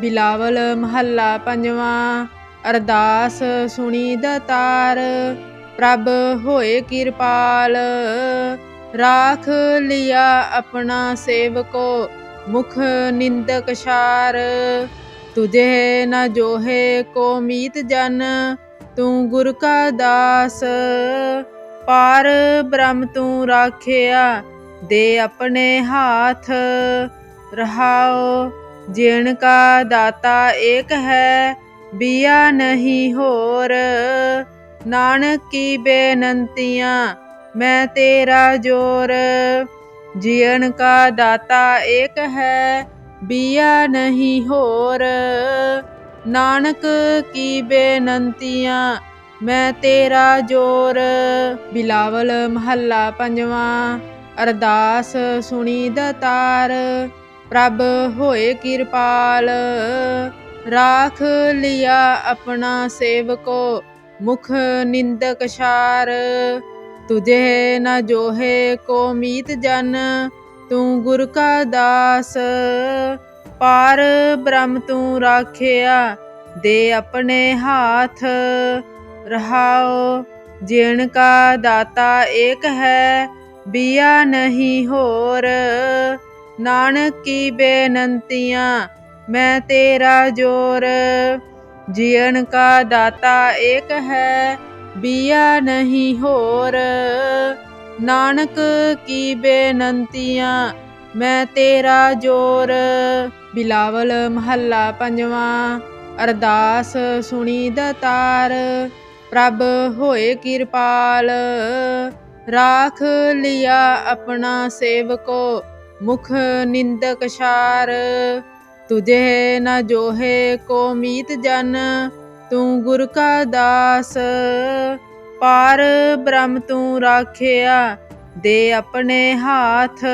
ਬਿਲਾਵਲ ਮਹੱਲਾ ਪੰਜਵਾਂ, ਅਰਦਾਸ ਸੁਣੀ ਦਤਾਰ, ਪ੍ਰਭ ਹੋਏ ਕਿਰਪਾਲ। ਰਾਖ ਲਿਆ ਆਪਣਾ ਸੇਵਕੋ, ਮੁਖ ਨਿੰਦਕ ਸ਼ਾਰ। ਤੁਝੇ ਨ ਜੋਹੇ ਕੋ ਮੀਤ ਜਨ, ਤੂੰ ਗੁਰ ਕਾ ਦਾਸ। ਪਾਰ ਬ੍ਰਹਮ ਤੂੰ ਰਾਖਿਆ, ਦੇ ਆਪਣੇ ਹਾਥ ਰਹਾਓ। ਜਿਣ ਕਾ ਦਾਤਾ ਏਕ ਹੈ, ਬਿਆ ਨਹੀਂ ਹੋਰ। ਨਾਨਕ ਕੀ ਬੇਨੰਤੀਆਂ, ਮੈਂ ਤੇਰਾ ਜੋਰ। ਜੀਣ ਕਾ ਦਾਤਾ ਏਕ ਹੈ, ਬਿਆ ਨਹੀਂ ਹੋਰ। ਨਾਨਕ ਕੀ ਬੇਨੰਤੀਆਂ, ਮੈਂ ਤੇਰਾ ਜੋਰ। ਬਿਲਾਵਲ ਮਹੱਲਾ ਪੰਜਵਾਂ, ਅਰਦਾਸ ਸੁਣੀ ਦਤਾਰ। ਪ੍ਰਭ ਹੋਏ ਕਿਰਪਾਲ, ਰਾਖ ਲਿਆ ਆਪਣਾ ਸੇਵਕੋ, ਮੁਖ ਨਿੰਦਕ ਸ਼ਾਰ। ਤੁਝੇ ਨ ਜੋਹੇ ਕੋ ਮੀਤ ਜਨ, ਤੂੰ ਗੁਰ ਕਾ ਦਾਸ। ਪਾਰ ਬ੍ਰਹਮ ਤੂੰ ਰਾਖਿਆ, ਦੇ ਆਪਣੇ ਹਾਥ। ਰਹਾਓ ਜਿਣ ਕਾ ਦਾਤਾ ਏਕ ਹੈ, ਬਿਆ ਨਹੀਂ ਹੋਰ। ਨਾਨਕ ਕੀ ਬੇਨੰਤੀਆਂ, ਮੈਂ ਤੇਰਾ ਜੋਰ। ਜੀਵਨ ਕਾ ਦਾਤਾ ਏਕ ਹੈ, ਬਿਆ ਨਹੀਂ ਹੋਰ। ਨਾਨਕ ਕੀ ਬੇਨੰਤੀਆਂ, ਮੈਂ ਤੇਰਾ ਜੋਰ। ਬਿਲਾਵਲ ਮਹੱਲਾ ਪੰਜਵਾਂ, ਅਰਦਾਸ ਸੁਣੀ ਦਤਾਰ। ਪ੍ਰਭ ਹੋਏ ਕਿਰਪਾਲ, ਰਾਖ ਲਿਆ ਆਪਣਾ ਸੇਵਕੋ। ਮੁਖ ਨਿੰਦਕ ਸ਼ਾਰ, ਤੁਝੇ ਨ ਜੋਹੇ ਕੋ ਮੀਤ ਜਨ, ਤੂੰ ਗੁਰ ਕਾ ਦਾਸ। ਪਾਰ ਬ੍ਰਹਮ ਤੂੰ ਰਾਖਿਆ, ਦੇ ਆਪਣੇ ਹਾਥ।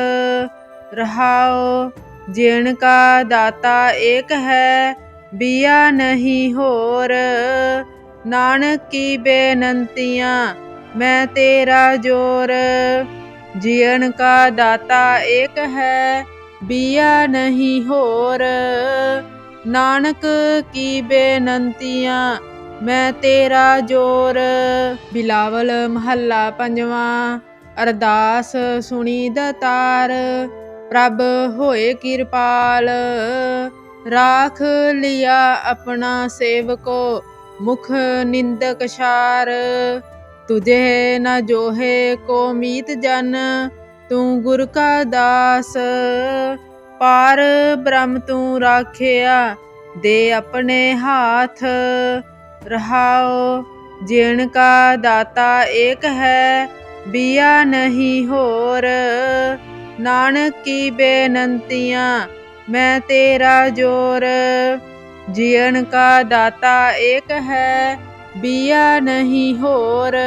ਰਹਾਓ ਜਿਣ ਕਾ ਦਾਤਾ ਏਕ ਹੈ, ਬਿਆ ਨਹੀਂ ਹੋਰ। ਨਾਨਕ ਕੀ ਬੇਨੰਤੀਆਂ, ਮੈਂ ਤੇਰਾ ਜੋਰ। ਜੀਣ ਕਾ ਦਾਤਾ ਏਕ ਹੈ, ਬਿਆ ਨਹੀਂ ਹੋਰ। ਨਾਨਕ ਕੀ ਬੇਨੰਤੀਆਂ, ਮੈਂ ਤੇਰਾ ਜੋਰ। ਬਿਲਾਵਲ ਮਹੱਲਾ ਪੰਜਵਾਂ, ਅਰਦਾਸ ਸੁਣੀ ਦਾਤਾਰ। ਪ੍ਰਭ ਹੋਏ ਕਿਰਪਾਲ, ਰਾਖ ਲਿਆ ਆਪਣਾ ਸੇਵਕੋ, ਮੁਖ ਨਿੰਦਕ ਸ਼ਾਰ ਤੁਝੇ ਨ ਜੋਹੇ ਕੋ ਮੀਤ ਜਨ, ਤੂੰ ਗੁਰ ਕਾ ਦਾਸ। ਪਾਰ ਬ੍ਰਹਮ ਤੂੰ ਰਾਖਿਆ, ਦੇ ਆਪਣੇ ਹਾਥ। ਰਹਾਓ ਜਿਣ ਕਾ ਦਾਤਾ ਏਕ ਹੈ, ਬਿਆ ਨਹੀਂ ਹੋਰ। ਨਾਨਕ ਕੀ ਬੇਨੰਤੀਆਂ, ਮੈਂ ਤੇਰਾ ਜੋਰ। ਜੀਣ ਕਾ ਦਾਤਾ ਏਕ ਹੈ ਬਿਆ ਨਹੀਂ ਹੋਰ।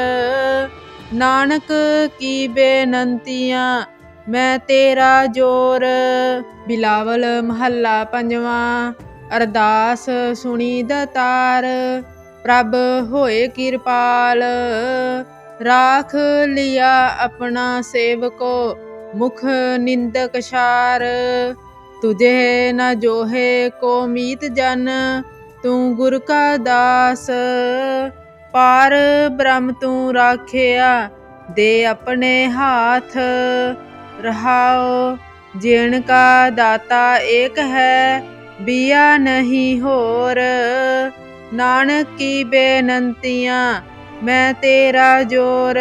ਨਾਨਕ ਕੀ ਬੇਨੰਤੀਆਂ, ਮੈਂ ਤੇਰਾ ਜੋਰ। ਬਿਲਾਵਲ ਮਹੱਲਾ ਪੰਜਵਾਂ, ਅਰਦਾਸ ਸੁਣੀ ਦਾਤਾਰ ਪ੍ਰਭ ਹੋਏ ਕਿਰਪਾਲ, ਰਾਖ ਲਿਆ ਆਪਣਾ ਸੇਵਕੋ, ਮੁਖ ਨਿੰਦਕ ਸ਼ਾਰ ਤੁਝੇ ਨ ਜੋਹੇ ਕੋ ਮੀਤ ਜਨ ਤੂੰ ਗੁਰ ਕਾ ਦਾਸ, ਪਾਰ ਬ੍ਰਹਮ ਤੂੰ ਰਾਖਿਆ, ਦੇ ਆਪਣੇ ਹਾਥ ਰਹਾਓ। ਜਿਣ ਕਾ ਦਾਤਾ ਏਕ ਹੈ, ਬਿਆ ਨਹੀਂ ਹੋਰ। ਨਾਨਕ ਕੀ ਬੇਨੰਤੀਆਂ, ਮੈਂ ਤੇਰਾ ਜੋਰ।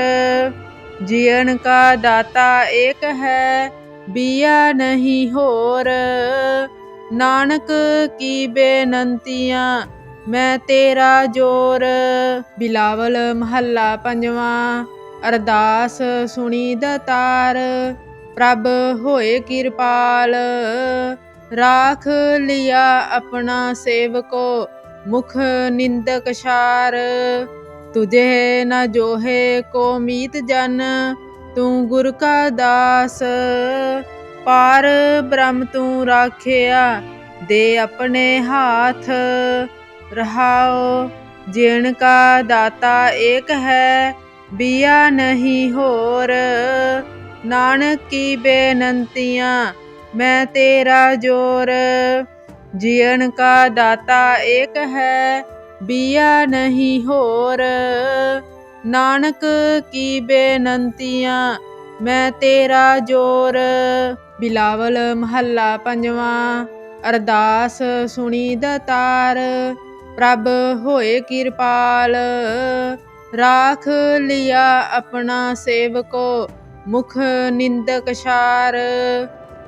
ਜੀਣ ਕਾ ਦਾਤਾ ਏਕ ਹੈ, ਬਿਆ ਨਹੀਂ ਹੋਰ। ਨਾਨਕ ਕੀ ਬੇਨੰਤੀਆਂ, ਮੈਂ ਤੇਰਾ ਜੋਰ। ਬਿਲਾਵਲ ਮਹੱਲਾ ਪੰਜਵਾਂ, ਅਰਦਾਸ ਸੁਣੀ ਦਾਤਾਰ। ਪ੍ਰਭ ਹੋਏ ਕਿਰਪਾਲ, ਰਾਖ ਲਿਆ ਆਪਣਾ ਸੇਵਕੋ, ਮੁਖ ਨਿੰਦਕ ਸ਼ਾਰ ਤੁਝੇ ਨ ਜੋਹੇ ਕੋ ਮੀਤ ਜਨ, ਤੂੰ ਗੁਰ ਕਾ ਦਾਸ। ਪਾਰ ਬ੍ਰਹਮ ਤੂੰ ਰਾਖਿਆ, ਦੇ ਆਪਣੇ ਹਾਥ ਰਹਾਓ। ਜਿਣ ਕਾ ਦਾਤਾ ਏਕ ਹੈ, ਬਿਆ ਨਹੀਂ ਹੋਰ। ਨਾਨਕ ਕੀ ਬੇਨੰਤੀਆਂ, ਮੈਂ ਤੇਰਾ ਜੋਰ। ਜੀਵਨ ਕਾ ਦਾਤਾ ਏਕ ਹੈ, ਬਿਆ ਨਹੀਂ ਹੋਰ। ਨਾਨਕ ਕੀ ਬੇਨੰਤੀਆਂ, ਮੈਂ ਤੇਰਾ ਜੋਰ। ਬਿਲਾਵਲ ਮਹੱਲਾ ਪੰਜਵਾਂ, ਅਰਦਾਸ ਸੁਣੀ ਦਤਾਰ, ਪ੍ਰਭ ਹੋਏ ਕਿਰਪਾਲ। ਰਾਖ ਲਿਆ ਆਪਣਾ ਸੇਵਕੋ, ਮੁਖ ਨਿੰਦਕ ਸ਼ਾਰ।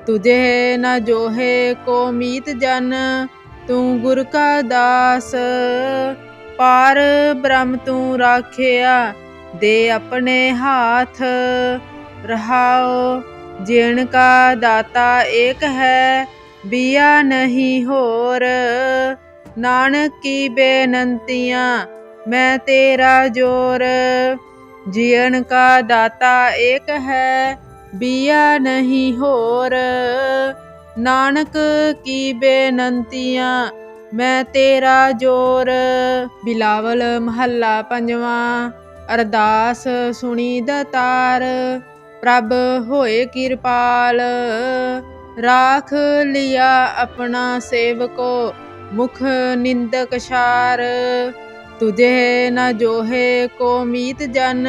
ਤੁਝੇ ਨ ਜੋਹੇ ਕੋ ਮੀਤ ਜਨ, ਤੂੰ ਗੁਰ ਕਾ ਦਾਸ। ਪਾਰ ਬ੍ਰਹਮ ਤੂੰ ਰਾਖਿਆ, ਦੇ ਆਪਣੇ ਹਾਥ ਰਹਾਓ ਜਿਣ ਕਾ ਦਾਤਾ ਏਕ ਹੈ, ਬਿਆ ਨਹੀਂ ਹੋਰ। ਨਾਨਕ ਕੀ ਬੇਨੰਤੀਆਂ, ਮੈਂ ਤੇਰਾ ਜੋਰ। ਜੀਵਨ ਕਾ ਦਾਤਾ ਏਕ ਹੈ, ਬਿਆ ਨਹੀਂ ਹੋਰ। ਨਾਨਕ ਕੀ ਬੇਨੰਤੀਆਂ, ਮੈਂ ਤੇਰਾ ਜੋਰ। ਬਿਲਾਵਲ ਮਹੱਲਾ ਪੰਜਵਾਂ, ਅਰਦਾਸ ਸੁਣੀ ਦਤਾਰ। ਪ੍ਰਭ ਹੋਏ ਕਿਰਪਾਲ, ਰਾਖ ਲਿਆ ਆਪਣਾ ਸੇਵਕੋ, ਮੁਖ ਨਿੰਦਕ ਸ਼ਾਰ। ਤੁਝੇ ਨ ਜੋਹੇ ਕੋ ਮੀਤ ਜਨ,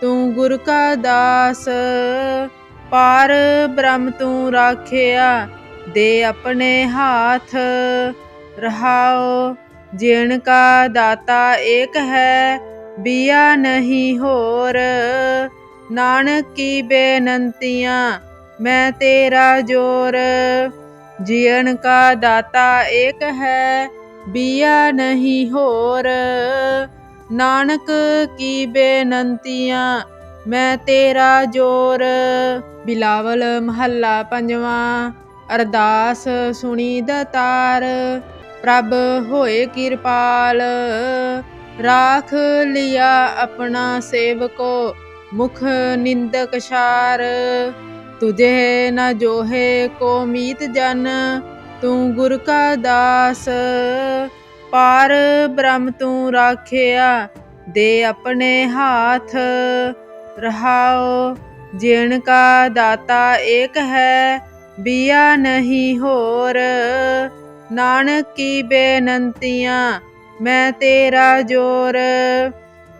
ਤੂੰ ਗੁਰ ਕਾ ਦਾਸ। ਪਾਰ ਬ੍ਰਹਮ ਤੂੰ ਰਾਖਿਆ, ਦੇ ਆਪਣੇ ਹਾਥ। ਰਹਾਓ ਜਿਣ ਕਾ ਦਾਤਾ ਏਕ ਹੈ, ਬਿਆ ਨਹੀਂ ਹੋਰ। ਨਾਨਕ ਕੀ ਬੇਨੰਤੀਆਂ, ਮੈਂ ਤੇਰਾ ਜੋਰ। ਜੀਵਨ ਕਾ ਦਾਤਾ ਏਕ ਹੈ, ਬੀਆ ਨਹੀਂ ਹੋਰ। ਨਾਨਕ ਕੀ ਬੇਨੰਤੀਆਂ, ਮੈਂ ਤੇਰਾ ਜੋਰ। ਬਿਲਾਵਲ ਮਹੱਲਾ ਪੰਜਵਾਂ, ਅਰਦਾਸ ਸੁਣੀ ਦਤਾਰ। ਪ੍ਰਭ ਹੋਏ ਕਿਰਪਾਲ, ਰਾਖ ਲਿਆ ਆਪਣਾ ਸੇਵਕੋ। ਮੁਖ ਨਿੰਦਕ ਸ਼ਾਰ, ਤੁਝੇ ਨ ਜੋਹੇ ਕੋ ਮੀਤ ਜਨ, ਤੂੰ ਗੁਰ ਕਾ ਦਾਸ। ਪਾਰ ਬ੍ਰਹਮ ਤੂੰ ਰਾਖਿਆ, ਦੇ ਆਪਣੇ ਹਾਥ। ਰਹਾਓ ਜਿਣ ਕਾ ਦਾਤਾ ਏਕ ਹੈ, ਬਿਆ ਨਹੀਂ ਹੋਰ। ਨਾਨਕ ਕੀ ਬੇਨੰਤੀਆਂ, ਮੈਂ ਤੇਰਾ ਜੋਰ।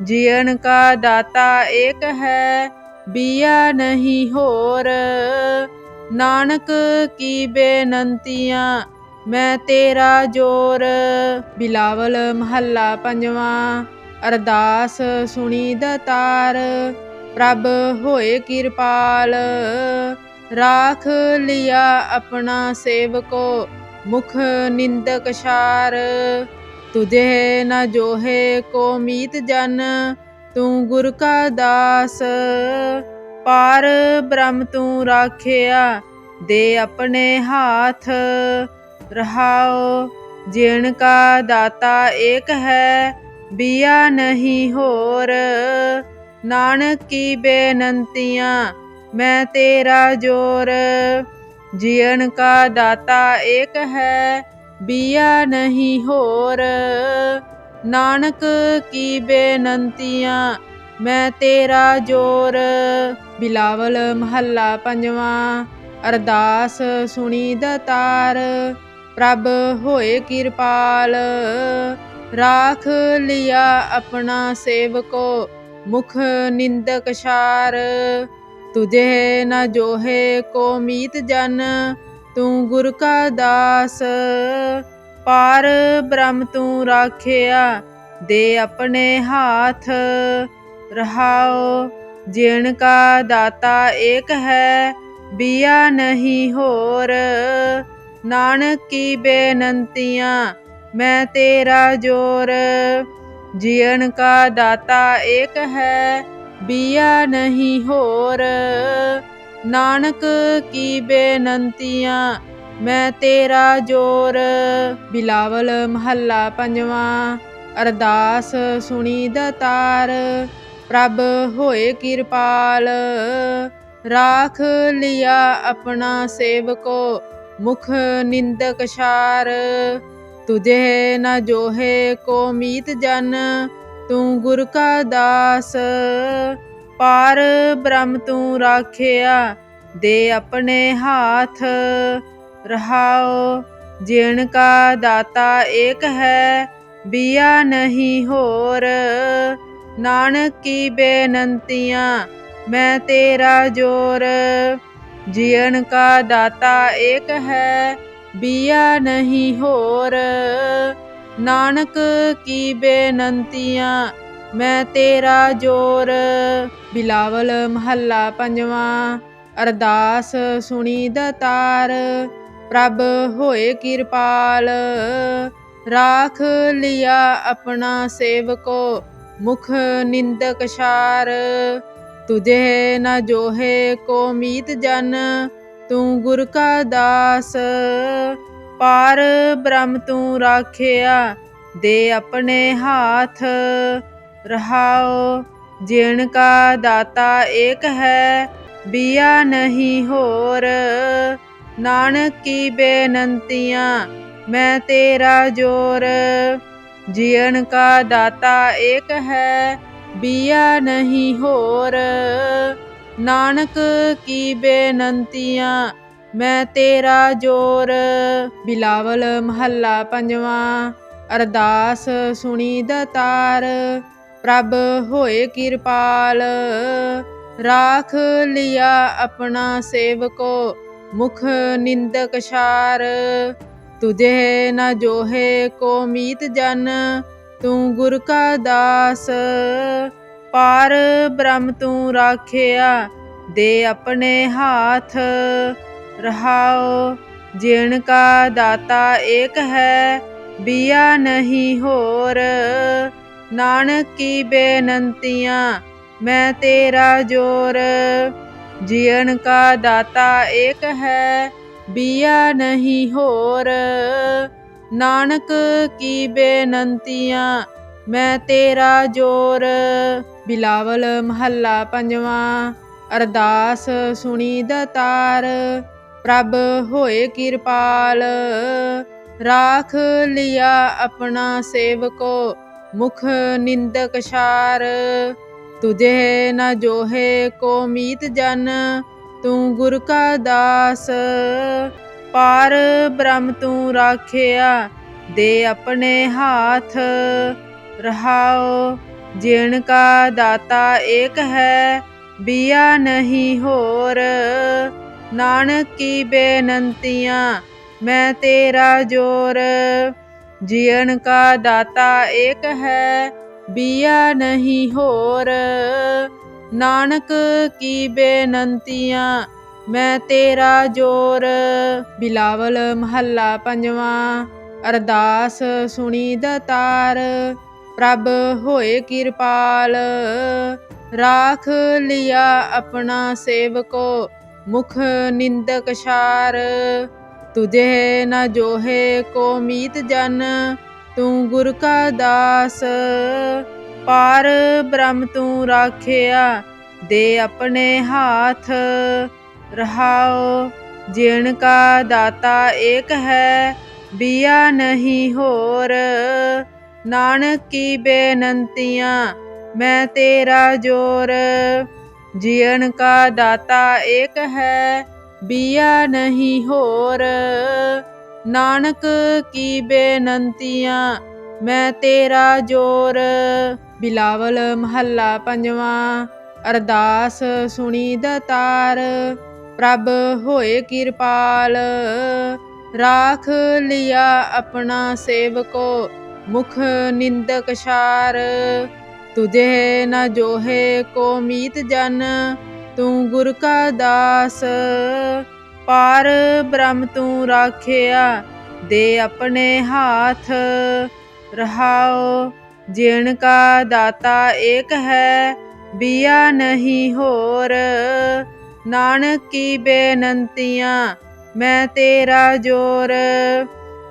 ਜੀਵਨ ਕਾ ਦਾਤਾ ਏਕ ਹੈ, ਬੀਆ ਨਹੀਂ ਹੋਰ। ਨਾਨਕ ਕੀ ਬੇਨੰਤੀਆਂ, ਮੈਂ ਤੇਰਾ ਜੋਰ। ਬਿਲਾਵਲ ਮਹੱਲਾ ਪੰਜਵਾਂ, ਅਰਦਾਸ ਸੁਣੀ ਦਤਾਰ। ਪ੍ਰਭ ਹੋਏ ਕਿਰਪਾਲ, ਰਾਖ ਲਿਆ ਆਪਣਾ ਸੇਵਕੋ, ਮੁਖ ਨਿੰਦਕ ਸ਼ਾਰ ਤੁਝੇ ਨ ਜੋਹੇ ਕੋ ਮੀਤ ਜਨ, ਤੂੰ ਗੁਰ ਕਾ ਦਾਸ। ਪਾਰ ਬ੍ਰਹਮ ਤੂੰ ਰਾਖਿਆ, ਦੇ ਆਪਣੇ ਹਾਥ ਰਹਾਓ। ਜਿਣ ਕਾ ਦਾਤਾ ਏਕ ਹੈ, ਬਿਆ ਨਹੀਂ ਹੋਰ। ਨਾਨਕ ਕੀ ਬੇਨੰਤੀਆਂ, ਮੈਂ ਤੇਰਾ ਜੋਰ। ਜੀਵਨ ਕਾ ਦਾਤਾ ਏਕ ਹੈ ਬਿਆ ਨਹੀਂ ਹੋਰ। ਨਾਨਕ ਕੀ ਬੇਨੰਤੀਆਂ, ਮੈਂ ਤੇਰਾ ਜੋਰ। ਬਿਲਾਵਲ ਮਹੱਲਾ ਪੰਜਵਾਂ, ਅਰਦਾਸ ਸੁਣੀ ਦਤਾਰ। ਪ੍ਰਭ ਹੋਏ ਕਿਰਪਾਲ, ਰਾਖ ਲਿਆ ਆਪਣਾ ਸੇਵਕੋ, ਮੁਖ ਨਿੰਦਕ ਸ਼ਾਰ ਤੁਝੇ ਨ ਜੋਹੇ ਕੋ ਮੀਤ ਜਨ ਤੂੰ ਗੁਰ ਕਾ ਦਾਸ, ਪਾਰ ਬ੍ਰਹਮ ਤੂੰ ਰਾਖਿਆ, ਦੇ ਆਪਣੇ ਹਾਥ ਰਹਾਓ। ਜਿਣ ਕਾ ਦਾਤਾ ਏਕ ਹੈ, ਬਿਆ ਨਹੀਂ ਹੋਰ। ਨਾਨਕ ਕੀ ਬੇਨੰਤੀਆਂ, ਮੈਂ ਤੇਰਾ ਜੋਰ। ਜੀਵਨ ਕਾ ਦਾਤਾ ਏਕ ਹੈ, ਬਿਆ ਨਹੀਂ ਹੋਰ। ਨਾਨਕ ਕੀ ਬੇਨੰਤੀਆਂ, ਮੈਂ ਤੇਰਾ ਜੋਰ। ਬਿਲਾਵਲ ਮਹੱਲਾ ਪੰਜਵਾਂ, ਅਰਦਾਸ ਸੁਣੀ ਦਤਾਰ ਪ੍ਰਭ ਹੋਏ ਕਿਰਪਾਲ, ਰਾਖ ਲਿਆ ਆਪਣਾ ਸੇਵਕੋ, ਮੁਖ ਨਿੰਦਕ ਸ਼ਾਰ ਤੁਝੇ ਨ ਜੋਹੇ ਕੋ ਮੀਤ ਜਨ, ਤੂੰ ਗੁਰ ਕਾ ਦਾਸ। ਪਾਰ ਬ੍ਰਹਮ ਤੂੰ ਰਾਖਿਆ, ਦੇ ਆਪਣੇ ਹਾਥ ਰਹਾਓ। ਜਿਣ ਕਾ ਦਾਤਾ ਏਕ ਹੈ, ਬਿਆ ਨਹੀਂ ਹੋਰ। ਨਾਨਕ ਕੀ ਬੇਨੰਤੀਆਂ, ਮੈਂ ਤੇਰਾ ਜੋਰ। ਜੀਣ ਕਾ ਦਾਤਾ ਏਕ ਹੈ, ਬਿਆ ਨਹੀਂ ਹੋਰ। ਨਾਨਕ ਕੀ ਬੇਨੰਤੀਆਂ ਮੈਂ ਤੇਰਾ ਜੋਰ, ਬਿਲਾਵਲ ਮਹੱਲਾ ਪੰਜਵਾਂ, ਅਰਦਾਸ ਸੁਣੀ ਦਤਾਰ, ਪ੍ਰਭ ਹੋਏ ਕਿਰਪਾਲ। ਰਾਖ ਲਿਆ ਆਪਣਾ ਸੇਵਕੋ, ਮੁਖ ਨਿੰਦਕ ਸ਼ਾਰ ਤੁਝੇ ਨ ਜੋਹੇ ਕੋ ਮੀਤ ਜਨ, ਤੂੰ ਗੁਰ ਕਾ ਦਾਸ। ਪਾਰ ਬ੍ਰਹਮ ਤੂੰ ਰਾਖਿਆ, ਦੇ ਆਪਣੇ ਹਾਥ। ਰਹਾਓ ਜਿਣ ਕਾ ਦਾਤਾ ਏਕ ਹੈ, ਬਿਆ ਨਹੀਂ ਹੋਰ। ਨਾਨਕ ਕੀ ਬੇਨੰਤੀਆਂ, ਮੈਂ ਤੇਰਾ ਜੋਰ। ਜੀਣ ਕਾ ਦਾਤਾ ਏਕ ਹੈ, ਬਿਆ ਨਹੀਂ ਹੋਰ। ਨਾਨਕ ਕੀ ਬੇਨੰਤੀਆਂ, ਮੈਂ ਤੇਰਾ ਜੋਰ। ਬਿਲਾਵਲ ਮਹੱਲਾ ਪੰਜਵਾਂ, ਅਰਦਾਸ ਸੁਣੀ ਦਤਾਰ। ਪ੍ਰਭ ਹੋਏ ਕਿਰਪਾਲ। ਰਾਖ ਲਿਆ ਆਪਣਾ ਸੇਵਕੋ, ਮੁਖ ਨਿੰਦਕ ਸ਼ਾਰ ਤੁਝੇ ਨ ਜੋਹੇ ਕੋ ਮੀਤ ਜਨ, ਤੂੰ ਗੁਰ ਕਾ ਦਾਸ। ਪਾਰ ਬ੍ਰਹਮ ਤੂੰ ਰਾਖਿਆ, ਦੇ ਆਪਣੇ ਹਾਥ। ਰਹਾਓ ਜਿਣ ਕਾ ਦਾਤਾ ਏਕ ਹੈ, ਬਿਆ ਨਹੀਂ ਹੋਰ। ਨਾਨਕ ਕੀ ਬੇਨੰਤੀਆਂ, ਮੈਂ ਤੇਰਾ ਜੋਰ। ਜੀਵਨ ਕਾ ਦਾਤਾ ਏਕ ਹੈ, ਬਿਆ ਨਹੀਂ ਹੋਰ। ਨਾਨਕ ਕੀ ਬੇਨੰਤੀਆਂ, ਮੈਂ ਤੇਰਾ ਜੋਰ। ਬਿਲਾਵਲ ਮਹੱਲਾ ਪੰਜਵਾਂ, ਅਰਦਾਸ ਸੁਣੀ ਦਤਾਰ। ਪ੍ਰਭ ਹੋਏ ਕਿਰਪਾਲ, ਰਾਖ ਲਿਆ ਆਪਣਾ ਸੇਵਕੋ। ਮੁਖ ਨਿੰਦਕ ਸ਼ਾਰ, ਤੁਝੇ ਨ ਜੋਹੇ ਕੋ ਮੀਤ ਜਨ, ਤੂੰ ਗੁਰ ਕਾ ਦਾਸ। ਪਾਰ ਬ੍ਰਹਮ ਤੂੰ ਰਾਖਿਆ, ਦੇ ਆਪਣੇ ਹਾਥ। ਰਹਾਓ ਜਿਣ ਕਾ ਦਾਤਾ ਏਕ ਹੈ, ਬਿਆ ਨਹੀਂ ਹੋਰ। ਨਾਨਕ ਕੀ ਬੇਨੰਤੀਆਂ, ਮੈਂ ਤੇਰਾ ਜੋਰ। ਜੀਣ ਕਾ ਦਾਤਾ ਏਕ ਹੈ, ਬਿਆ ਨਹੀਂ ਹੋਰ। ਨਾਨਕ ਕੀ ਬੇਨੰਤੀਆਂ, ਮੈਂ ਤੇਰਾ ਜੋਰ। ਬਿਲਾਵਲ ਮਹੱਲਾ ਪੰਜਵਾਂ, ਅਰਦਾਸ ਸੁਣੀ ਦਤਾਰ। ਪ੍ਰਭ ਹੋਏ ਕਿਰਪਾਲ, ਰਾਖ ਲਿਆ ਆਪਣਾ ਸੇਵਕੋ, ਮੁਖ ਨਿੰਦਕ ਸ਼ਾਰ ਤੁਝੇ ਨ ਜੋਹੇ ਕੋ ਮੀਤ ਜਨ, ਤੂੰ ਗੁਰ ਕਾ ਦਾਸ। ਪਾਰ ਬ੍ਰਹਮ ਤੂੰ ਰਾਖਿਆ, ਦੇ ਆਪਣੇ ਹਾਥ ਰਹਾਓ। ਜਿਣ ਕਾ ਦਾਤਾ ਏਕ ਹੈ, ਬਿਆ ਨਹੀਂ ਹੋਰ। ਨਾਨਕ ਕੀ ਬੇਨੰਤੀਆਂ, ਮੈਂ ਤੇਰਾ ਜੋਰ। ਜੀਣ ਕਾ ਦਾਤਾ ਏਕ ਹੈ ਬਿਆ ਨਹੀਂ ਹੋਰ। ਨਾਨਕ ਕੀ ਬੇਨੰਤੀਆਂ, ਮੈਂ ਤੇਰਾ ਜੋਰ। ਬਿਲਾਵਲ ਮਹੱਲਾ ਪੰਜਵਾਂ, ਅਰਦਾਸ ਸੁਣੀ ਦਤਾਰ। ਪ੍ਰਭ ਹੋਏ ਕਿਰਪਾਲ, ਰਾਖ ਲਿਆ ਆਪਣਾ ਸੇਵਕੋ, ਮੁਖ ਨਿੰਦਕ ਸ਼ਾਰ ਤੁਝੇ ਨ ਜੋਹੇ ਕੋ ਮੀਤ ਜਨ ਤੂੰ ਗੁਰ ਕਾ ਦਾਸ, ਪਾਰ ਬ੍ਰਹਮ ਤੂੰ ਰਾਖਿਆ, ਦੇ ਆਪਣੇ ਹਾਥ ਰਹਾਓ। ਜਿਣ ਕਾ ਦਾਤਾ ਏਕ ਹੈ, ਬਿਆ ਨਹੀਂ ਹੋਰ। ਨਾਨਕ ਕੀ ਬੇਨੰਤੀਆਂ, ਮੈਂ ਤੇਰਾ ਜੋਰ।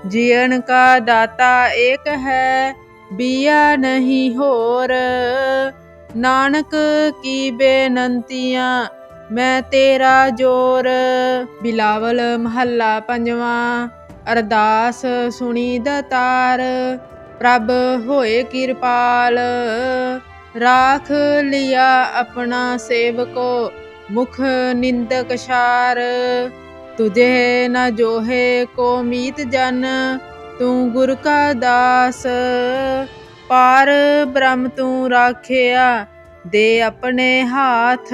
ਜੀਣ ਕਾ ਦਾਤਾ ਏਕ ਹੈ, ਬਿਆ ਨਹੀਂ ਹੋਰ। ਨਾਨਕ ਕੀ ਬੇਨੰਤੀਆਂ, ਮੈਂ ਤੇਰਾ ਜੋਰ। ਬਿਲਾਵਲ ਮਹੱਲਾ ਪੰਜਵਾਂ, ਅਰਦਾਸ ਸੁਣੀ ਦਤਾਰ ਪ੍ਰਭ ਹੋਏ ਕਿਰਪਾਲ, ਰਾਖ ਲਿਆ ਆਪਣਾ ਸੇਵਕੋ, ਮੁਖ ਨਿੰਦਕ ਸ਼ਾਰ ਤੁਝੇ ਨ ਜੋਹੇ ਕੋ ਮੀਤ ਜਨ, ਤੂੰ ਗੁਰ ਕਾ ਦਾਸ। ਪਾਰ ਬ੍ਰਹਮ ਤੂੰ ਰਾਖਿਆ ਦੇ ਆਪਣੇ ਹਾਥ।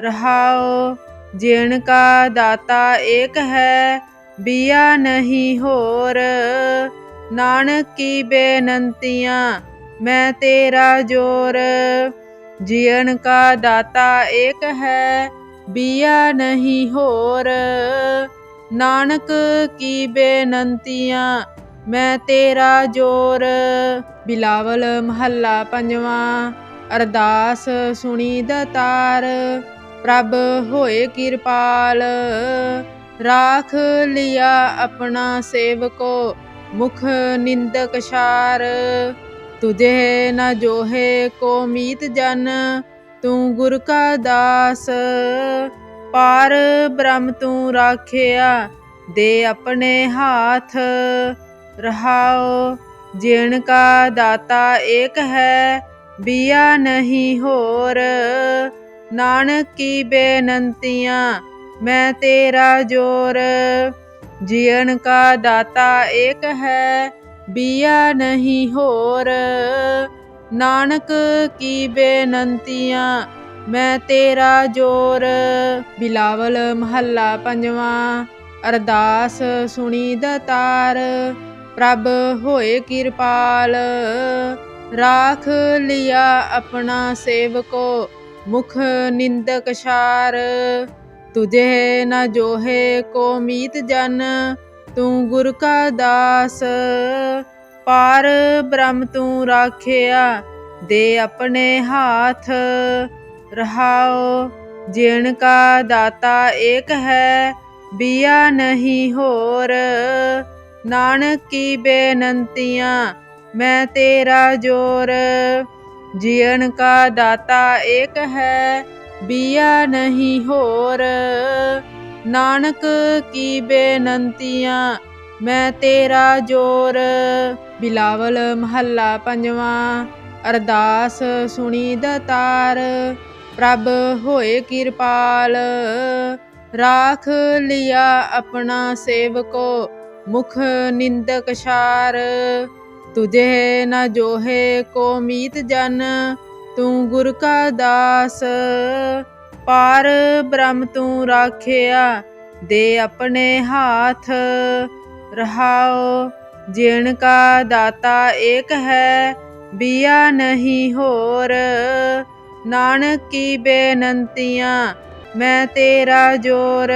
ਰਹਾਓ ਜਿਣ ਕਾ ਦਾਤਾ ਏਕ ਹੈ, ਬਿਆ ਨਹੀਂ ਹੋਰ। ਨਾਨਕ ਕੀ ਬੇਨੰਤੀਆਂ, ਮੈਂ ਤੇਰਾ ਜੋਰ। ਜੀਣ ਕਾ ਦਾਤਾ ਏਕ ਹੈ, ਬਿਆ ਨਹੀਂ ਹੋਰ। ਨਾਨਕ ਕੀ ਬੇਨੰਤੀਆਂ ਮੈਂ ਤੇਰਾ ਜੋਰ, ਬਿਲਾਵਲ ਮਹੱਲਾ ਪੰਜਵਾਂ, ਅਰਦਾਸ ਸੁਣੀ ਦਤਾਰ, ਪ੍ਰਭ ਹੋਏ ਕਿਰਪਾਲ, ਰਾਖ ਲਿਆ ਆਪਣਾ ਸੇਵਕੋ, ਮੁਖ ਨਿੰਦਕ ਸ਼ਾਰ ਤੁਝੇ ਨ ਜੋਹੇ ਕੋ ਮੀਤ ਜਨ, ਤੂੰ ਗੁਰ ਕਾ ਦਾਸ। ਪਾਰ ਬ੍ਰਹਮ ਤੂੰ ਰਾਖਿਆ, ਦੇ ਆਪਣੇ ਹਾਥ। ਰਹਾਓ ਜਿਣ ਕਾ ਦਾਤਾ ਏਕ ਹੈ, ਬਿਆ ਨਹੀਂ ਹੋਰ। ਨਾਨਕ ਕੀ ਬੇਨੰਤੀਆਂ, ਮੈਂ ਤੇਰਾ ਜੋਰ। ਜੀਣ ਕਾ ਦਾਤਾ ਏਕ ਹੈ, ਬਿਆ ਨਹੀਂ ਹੋਰ। ਨਾਨਕ ਕੀ ਬੇਨੰਤੀਆਂ, ਮੈਂ ਤੇਰਾ ਜੋਰ। ਬਿਲਾਵਲ ਮਹੱਲਾ ਪੰਜਵਾਂ, ਅਰਦਾਸ ਸੁਣੀ ਦਤਾਰ। ਪ੍ਰਭ ਹੋਏ ਕਿਰਪਾਲ, ਰਾਖ ਲਿਆ ਆਪਣਾ ਸੇਵਕੋ, ਮੁਖ ਨਿੰਦਕ ਸ਼ਾਰ ਤੁਝੇ ਨ ਜੋਹੇ ਕੋ ਮੀਤ ਜਨ, ਤੂੰ ਗੁਰ ਕਾ ਦਾਸ। ਪਾਰ ਬ੍ਰਹਮ ਤੂੰ ਰਾਖਿਆ, ਦੇ ਆਪਣੇ ਹਾਥ। ਰਹਾਓ ਜਿਣ ਕਾ ਦਾਤਾ ਏਕ ਹੈ, ਬਿਆ ਨਹੀਂ ਹੋਰ। ਨਾਨਕ ਕੀ ਬੇਨੰਤੀਆਂ, ਮੈਂ ਤੇਰਾ ਜੋਰ। ਜੀਵਨ ਕਾ ਦਾਤਾ ਏਕ ਹੈ, ਬਿਆ ਨਹੀਂ ਹੋਰ। ਨਾਨਕ ਕੀ ਬੇਨੰਤੀਆਂ, ਮੈਂ ਤੇਰਾ ਜੋਰ। ਬਿਲਾਵਲ ਮਹੱਲਾ ਪੰਜਵਾਂ, ਅਰਦਾਸ ਸੁਣੀ ਦਤਾਰ। ਪ੍ਰਭ ਹੋਏ ਕਿਰਪਾਲ, ਰਾਖ ਲਿਆ ਆਪਣਾ ਸੇਵਕੋ। ਮੁਖ ਨਿੰਦਕ ਸ਼ਾਰ, ਤੁਝੇ ਨ ਜੋਹੇ ਕੋ ਮੀਤ ਜਨ, ਤੂੰ ਗੁਰ ਕਾ ਦਾਸ। ਪਾਰ ਬ੍ਰਹਮ ਤੂੰ ਰਾਖਿਆ, ਦੇ ਆਪਣੇ ਹਾਥ। ਰਹਾਓ ਜਿਣ ਕਾ ਦਾਤਾ ਏਕ ਹੈ, ਬਿਆ ਨਹੀਂ ਹੋਰ। ਨਾਨਕ ਕੀ ਬੇਨੰਤੀਆਂ, ਮੈਂ ਤੇਰਾ ਜੋਰ।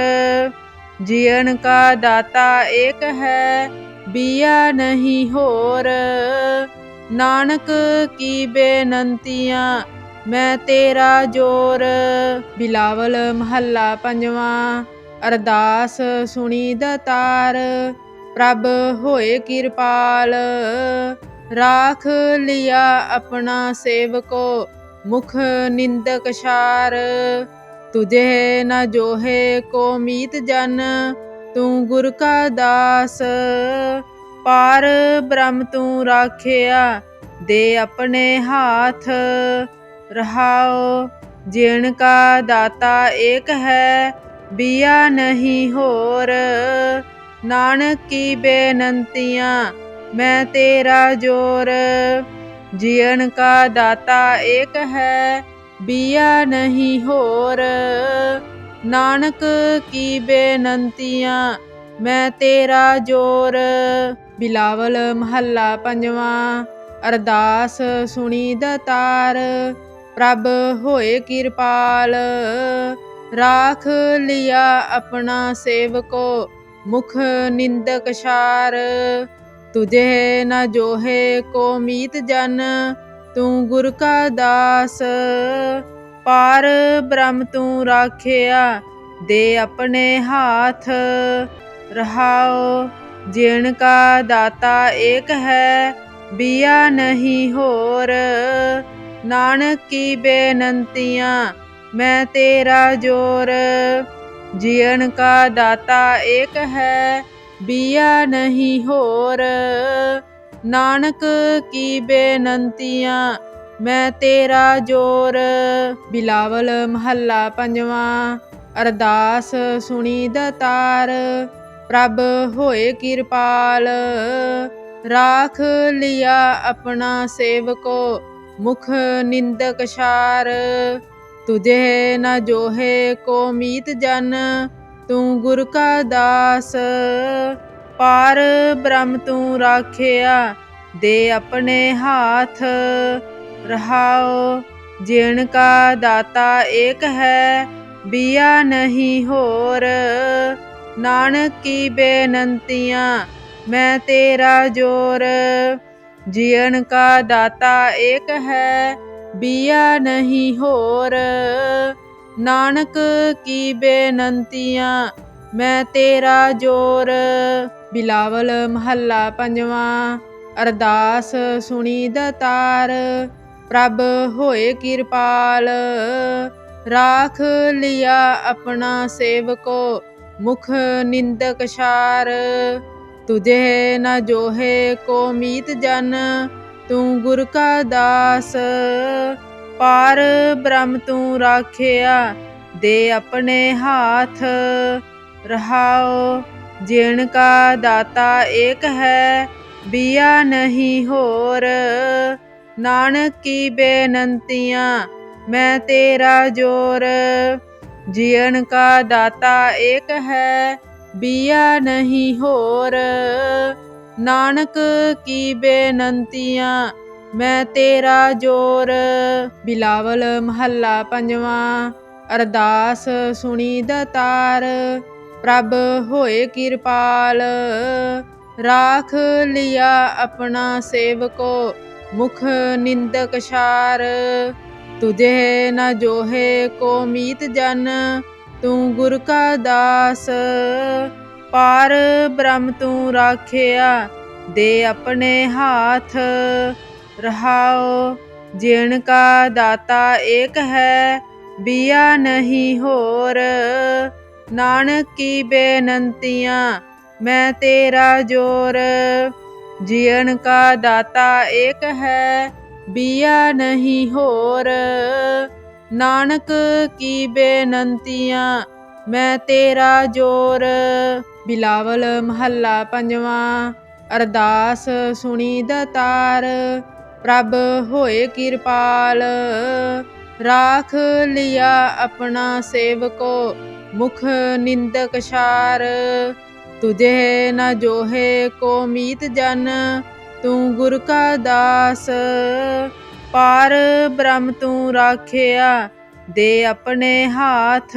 ਜੀਣ ਕਾ ਦਾਤਾ ਏਕ ਹੈ, ਬਿਆ ਨਹੀਂ ਹੋਰ। ਨਾਨਕ ਕੀ ਬੇਨੰਤੀਆਂ, ਮੈਂ ਤੇਰਾ ਜੋਰ। ਬਿਲਾਵਲ ਮਹੱਲਾ ਪੰਜਵਾਂ, ਅਰਦਾਸ ਸੁਣੀ ਦਤਾਰ ਪ੍ਰਭ ਹੋਏ ਕਿਰਪਾਲ, ਰਾਖ ਲਿਆ ਆਪਣਾ ਸੇਵਕੋ, ਮੁਖ ਨਿੰਦਕ ਸ਼ਾਰ ਤੁਝੇ ਨ ਜੋਹੇ ਕੋ ਮੀਤ ਜਨ, ਤੂੰ ਗੁਰ ਕਾ ਦਾਸ। ਪਾਰ ਬ੍ਰਹਮ ਤੂੰ ਰਾਖਿਆ, ਦੇ ਆਪਣੇ ਹਾਥ। ਰਹਾਓ ਜਿਣ ਕਾ ਦਾਤਾ ਏਕ ਹੈ, ਬਿਆ ਨਹੀਂ ਹੋਰ। ਨਾਨਕ ਕੀ ਬੇਨੰਤੀਆਂ, ਮੈਂ ਤੇਰਾ ਜੋਰ। ਜੀਣ ਕਾ ਦਾਤਾ ਏਕ ਹੈ ਬਿਆ ਨਹੀਂ ਹੋਰ। ਨਾਨਕ ਕੀ ਬੇਨੰਤੀਆਂ, ਮੈਂ ਤੇਰਾ ਜੋਰ। ਬਿਲਾਵਲ ਮਹੱਲਾ ਪੰਜਵਾਂ, ਅਰਦਾਸ ਸੁਣੀ ਦਤਾਰ ਪ੍ਰਭ ਹੋਏ ਕਿਰਪਾਲ, ਰਾਖ ਲਿਆ ਆਪਣਾ ਸੇਵਕੋ, ਮੁਖ ਨਿੰਦਕ ਸ਼ਾਰ ਤੁਝੇ ਨ ਜੋਹੇ ਕੋ ਮੀਤ ਜਨ ਤੂੰ ਗੁਰ ਕਾ ਦਾਸ, ਪਾਰ ਬ੍ਰਹਮ ਤੂੰ ਰਾਖਿਆ, ਦੇ ਆਪਣੇ ਹਾਥ ਰਹਾਓ। ਜਿਣ ਕਾ ਦਾਤਾ ਏਕ ਹੈ, ਬਿਆ ਨਹੀਂ ਹੋਰ। ਨਾਨਕ ਕੀ ਬੇਨੰਤੀਆਂ, ਮੈਂ ਤੇਰਾ ਜੋਰ। ਜੀਣ ਕਾ ਦਾਤਾ ਏਕ ਹੈ, ਬਿਆ ਨਹੀਂ ਹੋਰ। ਨਾਨਕ ਕੀ ਬੇਨੰਤੀਆਂ, ਮੈਂ ਤੇਰਾ ਜੋਰ। ਬਿਲਾਵਲ ਮਹੱਲਾ ਪੰਜਵਾਂ, ਅਰਦਾਸ ਸੁਣੀ ਦਤਾਰ ਪ੍ਰਭ ਹੋਏ ਕਿਰਪਾਲ, ਰਾਖ ਲਿਆ ਆਪਣਾ ਸੇਵਕੋ, ਮੁਖ ਨਿੰਦਕ ਛਾਰ। ਤੁਝੇ ਨ ਜੋਹੇ ਕੋ ਮੀਤ ਜਨ, ਤੂੰ ਗੁਰ ਕਾ ਦਾਸ। ਪਾਰ ਬ੍ਰਹਮ ਤੂੰ ਰਾਖਿਆ, ਦੇ ਆਪਣੇ ਹਾਥ ਰਹਾਓ। ਜਿਣ ਕਾ ਦਾਤਾ ਏਕ ਹੈ, ਬਿਆ ਨਹੀਂ ਹੋਰ। ਨਾਨਕ ਕੀ ਬੇਨੰਤੀਆਂ, ਮੈਂ ਤੇਰਾ ਜੋਰ। ਜੀਣ ਕਾ ਦਾਤਾ ਏਕ ਹੈ, ਬਿਆ ਨਹੀਂ ਹੋਰ। ਨਾਨਕ ਕੀ ਬੇਨੰਤੀਆਂ, ਮੈਂ ਤੇਰਾ ਜੋਰ। ਬਿਲਾਵਲ ਮਹੱਲਾ ਪੰਜਵਾਂ, ਅਰਦਾਸ ਸੁਣੀ ਦਤਾਰ, ਪ੍ਰਭ ਹੋਏ ਕਿਰਪਾਲ, ਰਾਖ ਲਿਆ ਆਪਣਾ ਸੇਵਕੋ, ਮੁਖ ਨਿੰਦਕ ਛਾਰ, ਤੁਝੇ ਨ ਜੋਹੇ ਕੋ ਮੀਤ ਜਨ, ਤੂੰ ਗੁਰ ਕਾ ਦਾਸ, ਪਾਰ ਬ੍ਰਹਮ ਤੂੰ ਰਾਖਿਆ, ਦੇ ਆਪਣੇ ਹਾਥ ਰਹਾਓ ਜਿਣਕਾ ਦਾਤਾ ਏਕ ਹੈ, ਬਿਆ ਨਹੀਂ ਹੋਰ। ਨਾਨਕ ਕੀ ਬੇਨੰਤੀਆਂ, ਮੈਂ ਤੇਰਾ ਜੋਰ। ਜੀਣ ਕਾ ਦਾਤਾ ਏਕ ਹੈ, ਬਿਆ ਨਹੀਂ ਹੋਰ। ਨਾਨਕ ਕੀ ਬੇਨੰਤੀਆਂ, ਮੈਂ ਤੇਰਾ ਜੋਰ। ਬਿਲਾਵਲ ਮਹੱਲਾ ਪੰਜਵਾਂ, ਅਰਦਾਸ ਸੁਣੀ ਦਤਾਰ। ਪ੍ਰਭ ਹੋਏ ਕਿਰਪਾਲ। ਰਾਖ ਲਿਆ ਆਪਣਾ ਸੇਵਕੋ, ਮੁਖ ਨਿੰਦਕ ਛਾਰ ਤੁਝੇ ਨ ਜੋਹੇ ਕੋ ਮੀਤ ਜਨ, ਤੂੰ ਗੁਰ ਕਾ ਦਾਸ। ਪਾਰ ਬ੍ਰਹਮ ਤੂੰ ਰਾਖਿਆ, ਦੇ ਆਪਣੇ ਹਾਥ। ਰਹਾਓ ਜਿਣ ਕਾ ਦਾਤਾ ਏਕ ਹੈ, ਬਿਆ ਨਹੀਂ ਹੋਰ। ਨਾਨਕ ਕੀ ਬੇਨੰਤੀਆਂ, ਮੈਂ ਤੇਰਾ ਜੋਰ। ਜੀਵਨ ਕਾ ਦਾਤਾ ਏਕ ਹੈ, ਬਿਆ ਨਹੀਂ ਹੋਰ। ਨਾਨਕ ਕੀ ਬੇਨੰਤੀਆਂ, ਮੈਂ ਤੇਰਾ ਜੋਰ। ਬਿਲਾਵਲ ਮਹੱਲਾ ਪੰਜਵਾਂ, ਅਰਦਾਸ ਸੁਣੀ ਦਤਾਰ। ਪ੍ਰਭ ਹੋਏ ਕਿਰਪਾਲ, ਰਾਖ ਲਿਆ ਆਪਣਾ ਸੇਵਕੋ। ਮੁਖ ਨਿੰਦਕ ਛਾਰ ਤੁਝੇ ਨ ਜੋਹੇ ਕੋ ਮੀਤ ਜਨ, ਤੂੰ ਗੁਰ ਕਾ ਦਾਸ। ਪਾਰ ਬ੍ਰਹਮ ਤੂੰ ਰਾਖਿਆ, ਦੇ ਆਪਣੇ ਹਾਥ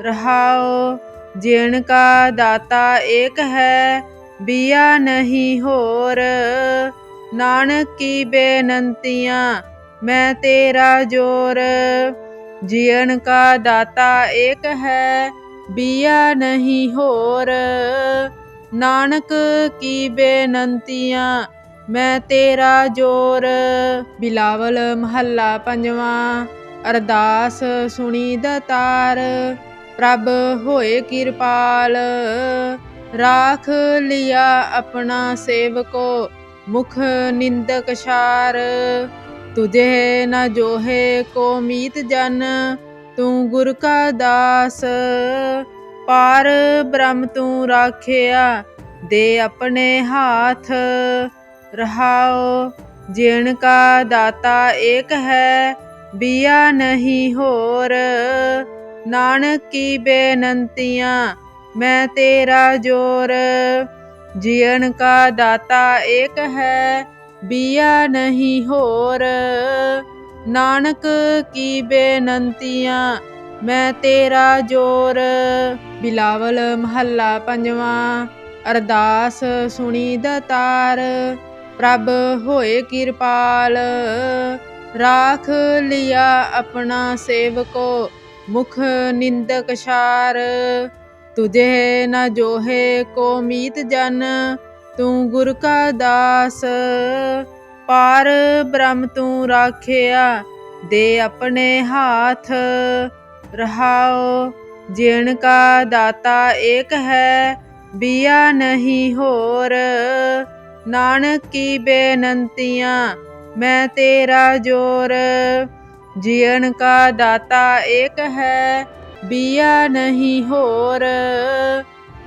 ਰਹਾਓ ਜਿਣ ਕਾ ਦਾਤਾ ਏਕ ਹੈ, ਬਿਆ ਨਹੀਂ ਹੋਰ। ਨਾਨਕ ਕੀ ਬੇਨੰਤੀਆਂ, ਮੈਂ ਤੇਰਾ ਜੋਰ। ਜੀਣ ਕਾ ਦਾਤਾ ਏਕ ਹੈ, ਬਿਆ ਨਹੀਂ ਹੋਰ। ਨਾਨਕ ਕੀ ਬੇਨੰਤੀਆਂ, ਮੈਂ ਤੇਰਾ ਜੋਰ। ਬਿਲਾਵਲ ਮਹੱਲਾ ਪੰਜਵਾਂ, ਅਰਦਾਸ ਸੁਣੀ ਦਤਾਰ ਪ੍ਰਭ ਹੋਏ ਕਿਰਪਾਲ, ਰਾਖ ਲਿਆ ਆਪਣਾ ਸੇਵਕੋ, ਮੁਖ ਨਿੰਦਕ ਛਾਰ। ਤੁਝੇ ਨ ਜੋਹੇ ਕੋ ਮੀਤ ਜਨ, ਤੂੰ ਗੁਰ ਕਾ ਦਾਸ। ਪਾਰ ਬ੍ਰਹਮ ਤੂੰ ਰਾਖਿਆ, ਦੇ ਆਪਣੇ ਹਾਥ। ਰਹਾਓ ਜਿਣ ਕਾ ਦਾਤਾ ਏਕ ਹੈ, ਬਿਆ ਨਹੀਂ ਹੋਰ। ਨਾਨਕ ਕੀ ਬੇਨੰਤੀਆਂ, ਮੈਂ ਤੇਰਾ ਜੋਰ। ਜੀਣ ਕਾ ਦਾਤਾ ਏਕ ਹੈ ਬਿਆ ਨਹੀਂ ਹੋਰ। ਨਾਨਕ ਕੀ ਬੇਨੰਤੀਆਂ, ਮੈਂ ਤੇਰਾ ਜੋਰ। ਬਿਲਾਵਲ ਮਹੱਲਾ ਪੰਜਵਾਂ, ਅਰਦਾਸ ਸੁਣੀ ਦਤਾਰ ਪ੍ਰਭ ਹੋਏ ਕਿਰਪਾਲ, ਰਾਖ ਲਿਆ ਆਪਣਾ ਸੇਵਕੋ, ਮੁਖ ਨਿੰਦਕ ਛਾਰ। ਤੁਝੇ ਨ ਜੋਹੇ ਕੋ ਮੀਤ ਜਨ ਤੂੰ ਗੁਰ ਕਾ ਦਾਸ, ਪਾਰ ਬ੍ਰਹਮ ਤੂੰ ਰਾਖਿਆ, ਦੇ ਆਪਣੇ ਹਾਥ ਰਹਾਓ। ਜਿਣ ਕਾ ਦਾਤਾ ਏਕ ਹੈ, ਬਿਆ ਨਹੀਂ ਹੋਰ। ਨਾਨਕ ਕੀ ਬੇਨੰਤੀਆਂ, ਮੈਂ ਤੇਰਾ ਜੋਰ। ਜੀਣ ਕਾ ਦਾਤਾ ਏਕ ਹੈ, ਬਿਆ ਨਹੀਂ ਹੋਰ।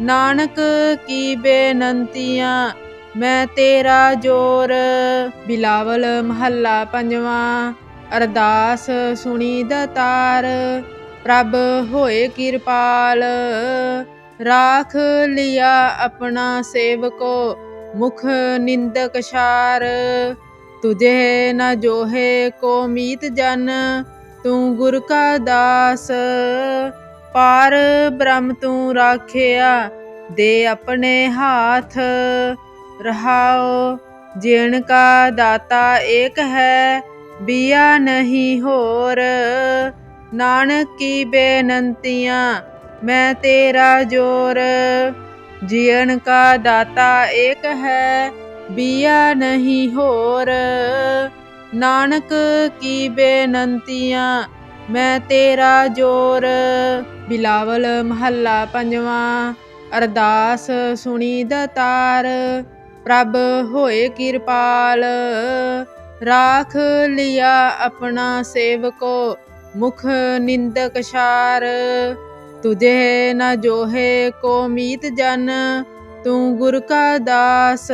ਨਾਨਕ ਕੀ ਬੇਨੰਤੀਆਂ, ਮੈਂ ਤੇਰਾ ਜੋਰ। ਬਿਲਾਵਲ ਮਹੱਲਾ ਪੰਜਵਾਂ, ਅਰਦਾਸ ਸੁਣੀ ਦਤਾਰ। ਪ੍ਰਭ ਹੋਏ ਕਿਰਪਾਲ, ਰਾਖ ਲਿਆ ਆਪਣਾ ਸੇਵਕੋ, ਮੁਖ ਨਿੰਦਕ ਸ਼ਾਰ ਤੁਝੇ ਨ ਜੋਹੇ ਕੋ ਮੀਤ ਜਨ, ਤੂੰ ਗੁਰ ਕਾ ਦਾਸ। ਪਾਰ ਬ੍ਰਹਮ ਤੂੰ ਰਾਖਿਆ, ਦੇ ਆਪਣੇ ਹਾਥ ਰਹਾਓ। ਜਿਣ ਕਾ ਦਾਤਾ ਏਕ ਹੈ, ਬਿਆ ਨਹੀਂ ਹੋਰ। ਨਾਨਕ ਕੀ ਬੇਨੰਤੀਆਂ, ਮੈਂ ਤੇਰਾ ਜੋਰ। ਜੀਣ ਕਾ ਦਾਤਾ ਏਕ ਹੈ, ਬੀਆ ਨਹੀਂ ਹੋਰ। ਨਾਨਕ ਕੀ ਬੇਨੰਤੀਆਂ ਮੈਂ ਤੇਰਾ ਜੋਰ, ਬਿਲਾਵਲ ਮਹੱਲਾ ਪੰਜਵਾਂ, ਅਰਦਾਸ ਸੁਣੀ ਦਤਾਰ, ਪ੍ਰਭ ਹੋਏ ਕਿਰਪਾਲ। ਰਾਖ ਲਿਆ ਆਪਣਾ ਸੇਵਕੋ, ਮੁਖ ਨਿੰਦਕ ਸ਼ਾਰ। ਤੁਝੇ ਨ ਜੋਹੇ ਕੋ ਮੀਤ ਜਨ, ਤੂੰ ਗੁਰ ਕਾ ਦਾਸ।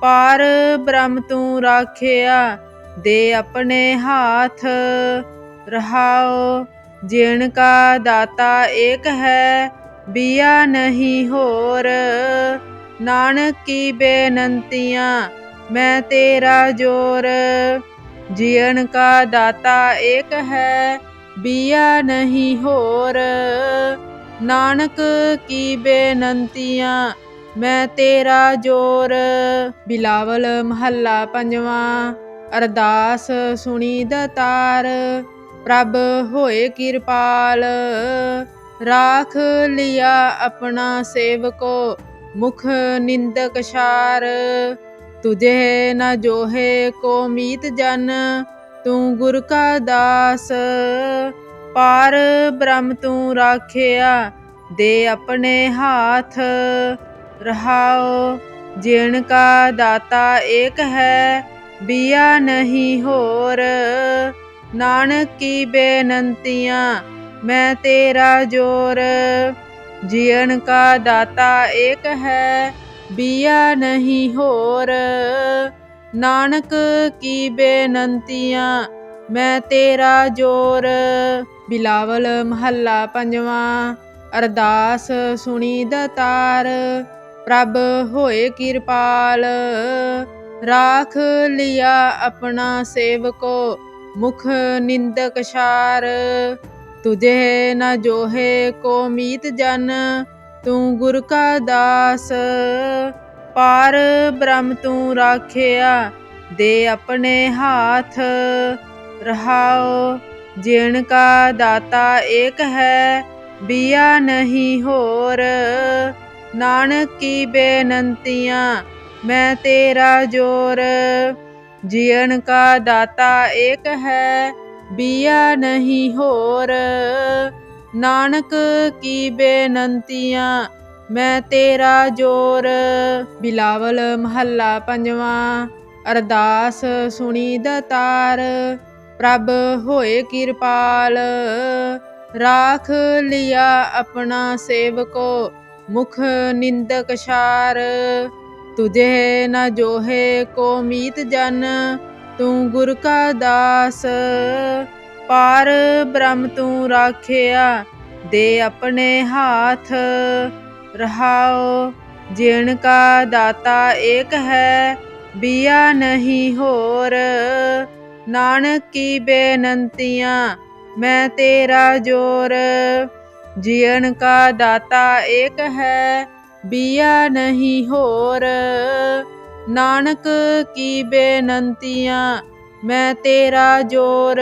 ਪਾਰ ਬ੍ਰਹਮ ਤੂੰ ਰਾਖਿਆ, ਦੇ ਆਪਣੇ ਹਾਥ। ਰਹਾਓ ਜਿਣ ਕਾ ਦਾਤਾ ਏਕ ਹੈ, ਬੀਆ ਨਹੀਂ ਹੋਰ। ਨਾਨਕ ਕੀ ਬੇਨੰਤੀਆਂ, ਮੈਂ ਤੇਰਾ ਜੋਰ। ਜੀਣ ਕਾ ਦਾਤਾ ਏਕ ਹੈ, ਬੀਆ ਨਹੀਂ ਹੋਰ। ਨਾਨਕ ਕੀ ਬੇਨੰਤੀਆਂ, ਮੈਂ ਤੇਰਾ ਜੋਰ। ਬਿਲਾਵਲ ਮਹੱਲਾ ਪੰਜਵਾਂ, ਅਰਦਾਸ ਸੁਣੀ ਦਤਾਰ। ਪ੍ਰਭ ਹੋਏ ਕਿਰਪਾਲ। ਰਾਖ ਲਿਆ ਆਪਣਾ ਸੇਵਕੋ, ਮੁਖ ਨਿੰਦਕ ਸ਼ਾਰ। ਤੁਝੇ ਨ ਜੋਹੇ ਕੋ ਮੀਤ ਜਨ, ਤੂੰ ਗੁਰ ਕਾ ਦਾਸ। ਪਾਰ ਬ੍ਰਹਮ ਤੂੰ ਰਾਖਿਆ, ਦੇ ਆਪਣੇ ਹਾਥ। ਰਹਾਓ ਜਿਣ ਕਾ ਦਾਤਾ ਏਕ ਹੈ, ਬਿਆ ਨਹੀਂ ਹੋਰ। ਨਾਨਕ ਕੀ ਬੇਨੰਤੀਆਂ, ਮੈਂ ਤੇਰਾ ਜੋਰ। ਜੀਵਨ ਕਾ ਦਾਤਾ ਏਕ ਹੈ, ਬੀਆ ਨਹੀਂ ਹੋਰ। ਨਾਨਕ ਕੀ ਬੇਨੰਤੀਆਂ, ਮੈਂ ਤੇਰਾ ਜੋਰ। ਬਿਲਾਵਲ ਮਹੱਲਾ ਪੰਜਵਾਂ, ਅਰਦਾਸ ਸੁਣੀ ਦਤਾਰ। ਪ੍ਰਭ ਹੋਏ ਕਿਰਪਾਲ, ਰਾਖ ਲਿਆ ਆਪਣਾ ਸੇਵਕੋ। ਮੁਖ ਨਿੰਦਕ ਸ਼ਾਰ, ਤੁਝੇ ਨ ਜੋਹੇ ਕੋ ਮੀਤ ਜਨ, ਤੂੰ ਗੁਰ ਕਾ ਦਾਸ। ਪਾਰ ਬ੍ਰਹਮ ਤੂੰ ਰਾਖਿਆ, ਦੇ ਆਪਣੇ ਹਾਥ ਰਹਾਓ ਜਿਣ ਕਾ ਦਾਤਾ ਏਕ ਹੈ, ਬਿਆ ਨਹੀਂ ਹੋਰ। ਨਾਨਕ ਕੀ ਬੇਨੰਤੀਆਂ, ਮੈਂ ਤੇਰਾ ਜੋਰ। ਜੀਣ ਕਾ ਦਾਤਾ ਏਕ ਹੈ, ਬੀਆ ਨਹੀਂ ਹੋਰ। ਨਾਨਕ ਕੀ ਬੇਨੰਤੀਆਂ, ਮੈਂ ਤੇਰਾ ਜੋਰ। ਬਿਲਾਵਲ ਮਹੱਲਾ ਪੰਜਵਾਂ, ਅਰਦਾਸ ਸੁਣੀ ਦਤਾਰ। ਪ੍ਰਭ ਹੋਏ ਕਿਰਪਾਲ, ਰਾਖ ਲਿਆ ਆਪਣਾ ਸੇਵਕੋ, ਮੁਖ ਨਿੰਦਕ ਸ਼ਾਰ ਤੁਝੇ ਨ ਜੋਹੇ ਕੋ ਮੀਤ ਜਨ, ਤੂੰ ਗੁਰ ਕਾ ਦਾਸ। ਪਾਰ ਬ੍ਰਹਮ ਤੂੰ ਰਾਖਿਆ, ਦੇ ਆਪਣੇ ਹਾਥ। ਰਹਾਓ ਜਿਣ ਕਾ ਦਾਤਾ ਏਕ ਹੈ, ਬਿਆ ਨਹੀਂ ਹੋਰ। ਨਾਨਕ ਕੀ ਬੇਨੰਤੀਆਂ, ਮੈਂ ਤੇਰਾ ਜੋਰ। ਜੀਣ ਕਾ ਦਾਤਾ ਏਕ ਹੈ ਬੀਆ ਨਹੀਂ ਹੋਰ। ਨਾਨਕ ਕੀ ਬੇਨੰਤੀਆਂ ਮੈਂ ਤੇਰਾ ਜੋਰ।